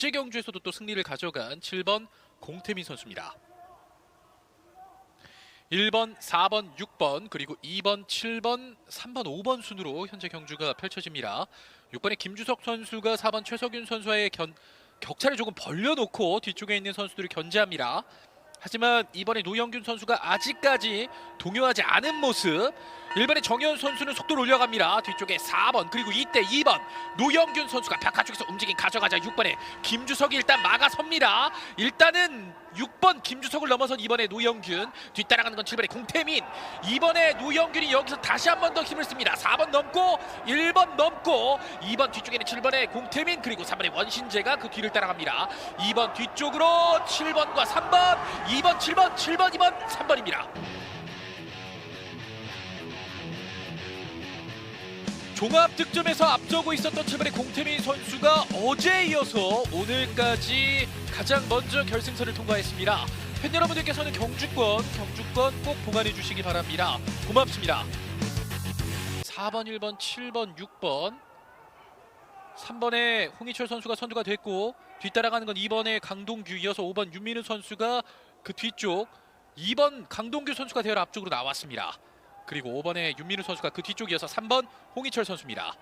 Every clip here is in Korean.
제 경주에서도 또 승리를 가져간 7번 공태민 선수입니다. 1번, 4번, 6번 그리고 2번, 7번, 3번, 5번 순으로 현재 경주가 펼쳐집니다. 6번에 김주석 선수가 4번 최석윤 선수와의 견, 격차를 조금 벌려놓고 뒤쪽에 있는 선수들을 견제합니다. 하지만 이번에 노영균 선수가 아직까지 동요하지 않은 모습. 1번의 정현 선수는 속도를 올려갑니다. 뒤쪽에 4번 그리고 이때 2번. 노영균 선수가 바깥쪽에서 움직임 가져가자 6번에 김주석이 일단 막아섭니다. 일단은 6번 김주석을 넘어선 이번에 노영균. 뒤따라가는 건 7번의 공태민. 이번에 노영균이 여기서 다시 한 번 더 힘을 씁니다. 4번 넘고 1번 넘고 2번 뒤쪽에는 7번의 공태민 그리고 3번의 원신재가 그 뒤를 따라갑니다. 2번 뒤쪽으로 7번과 3번 2번 7번 7번 2번 3번입니다 종합 득점에서 앞서고 있었던 7번의 공태민 선수가 어제에 이어서 오늘까지 가장 먼저 결승선을 통과했습니다. 팬 여러분들께서는 경주권, 경주권 꼭 보관해 주시기 바랍니다. 고맙습니다. 4번, 1번, 7번, 6번 3번에 홍희철 선수가 선두가 됐고 뒤따라가는 건 2번의 강동규 이어서 5번 윤민우 선수가 그 뒤쪽 2번 강동규 선수가 되어 앞쪽으로 나왔습니다. 그리고 5번의 윤민우 선수가 그 뒤쪽이어서 3번 홍희철 선수입니다.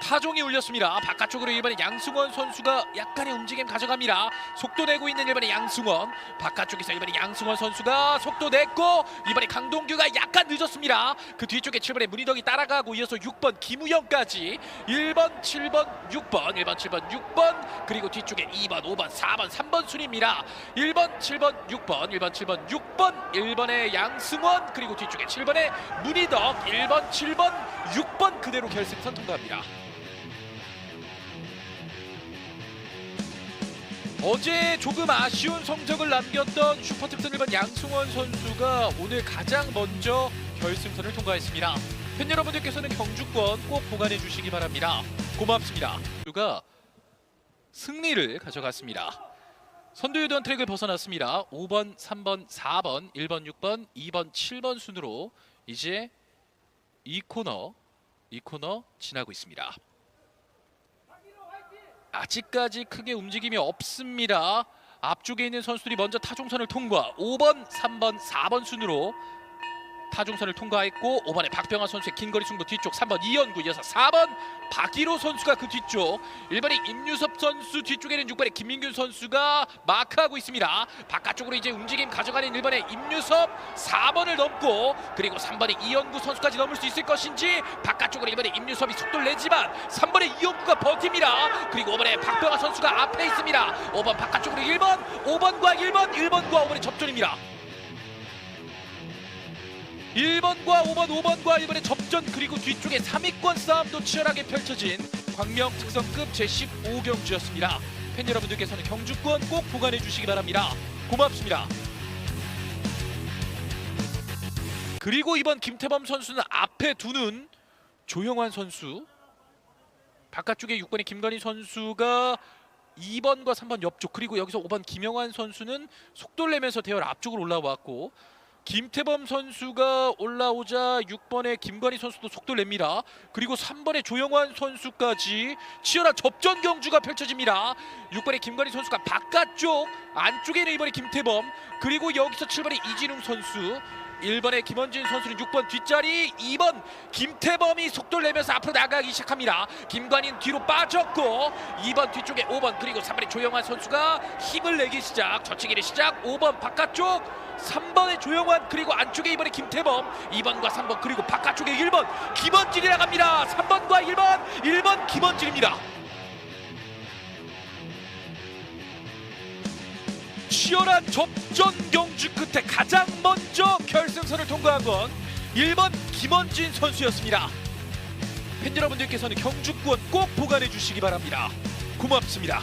타종이 울렸습니다. 바깥쪽으로 1번의 양승원 선수가 약간의 움직임 가져갑니다. 속도 내고 있는 1번의 양승원. 바깥쪽에서 1번의 양승원 선수가 속도 냈고 이번에 강동규가 약간 늦었습니다. 그 뒤쪽에 7번의 문희덕이 따라가고 이어서 6번 김우영까지 1번, 7번, 6번, 1번, 7번, 6번 그리고 뒤쪽에 2번, 5번, 4번, 3번 순입니다. 1번, 7번, 6번, 1번, 7번, 6번, 1번의 양승원 그리고 뒤쪽에 7번의 문희덕 1번, 7번, 6번 그대로 결승선 통과합니다. 어제 조금 아쉬운 성적을 남겼던 슈퍼특선 1번 양승원 선수가 오늘 가장 먼저 결승선을 통과했습니다. 팬 여러분들께서는 경주권 꼭 보관해 주시기 바랍니다. 고맙습니다. 누가 승리를 가져갔습니다. 선두유던 트랙을 벗어났습니다. 5번, 3번, 4번, 1번, 6번, 2번, 7번 순으로 이제 이 코너, 이 코너 지나고 있습니다. 아직까지 크게 움직임이 없습니다. 앞쪽에 있는 선수들이 먼저 타종선을 통과. 5번, 3번, 4번 순으로 타종선을 통과했고 5번에 박병환 선수의 긴거리 승부 뒤쪽 3번 이현구 이어서 4번 박기로 선수가 그 뒤쪽 1번의 임유섭 선수 뒤쪽에는 6번의 김민균 선수가 마크하고 있습니다. 바깥쪽으로 이제 움직임 가져가는 1번의 임유섭 4번을 넘고 그리고 3번의 이현구 선수까지 넘을 수 있을 것인지 바깥쪽으로 1번의 임유섭이 속도를 내지만 3번의 이현구가 버팁니다. 그리고 5번의 박병환 선수가 앞에 있습니다. 5번 바깥쪽으로 1번 5번과 1번 1번과 5번의 접전입니다 1번과 5번, 5번과 1번의 접전 그리고 뒤쪽에 3위권 싸움도 치열하게 펼쳐진 광명 특성급 제15경주였습니다. 팬 여러분들께서는 경주권 꼭 보관해 주시기 바랍니다. 고맙습니다. 그리고 이번 김태범 선수는 앞에 두는 조영환 선수 바깥쪽에 6번의 김건희 선수가 2번과 3번 옆쪽 그리고 여기서 5번 김영환 선수는 속도를 내면서 대열 앞쪽으로 올라왔고 김태범 선수가 올라오자 6번의 김건희 선수도 속도를 냅니다. 그리고 3번의 조영환 선수까지 치열한 접전 경주가 펼쳐집니다. 6번의 김건희 선수가 바깥쪽, 안쪽에는 이번에 김태범, 그리고 여기서 7번의 이진웅 선수, 1번의 김원진 선수는 6번 뒷자리 2번 김태범이 속도를 내면서 앞으로 나가기 시작합니다. 김관인 뒤로 빠졌고 2번 뒤쪽에 5번 그리고 3번의 조영환 선수가 힘을 내기 시작 저치기를 시작 5번 바깥쪽 3번의 조영환 그리고 안쪽에 이번에 김태범 2번과 3번 그리고 바깥쪽에 1번 김원진이 나갑니다. 3번과 1번 1번 김원진입니다. 치열한 접전 경주 끝에 가장 먼저 결승선을 통과한 건 1번 김원진 선수였습니다. 팬 여러분들께서는 경주권 꼭 보관해 주시기 바랍니다. 고맙습니다.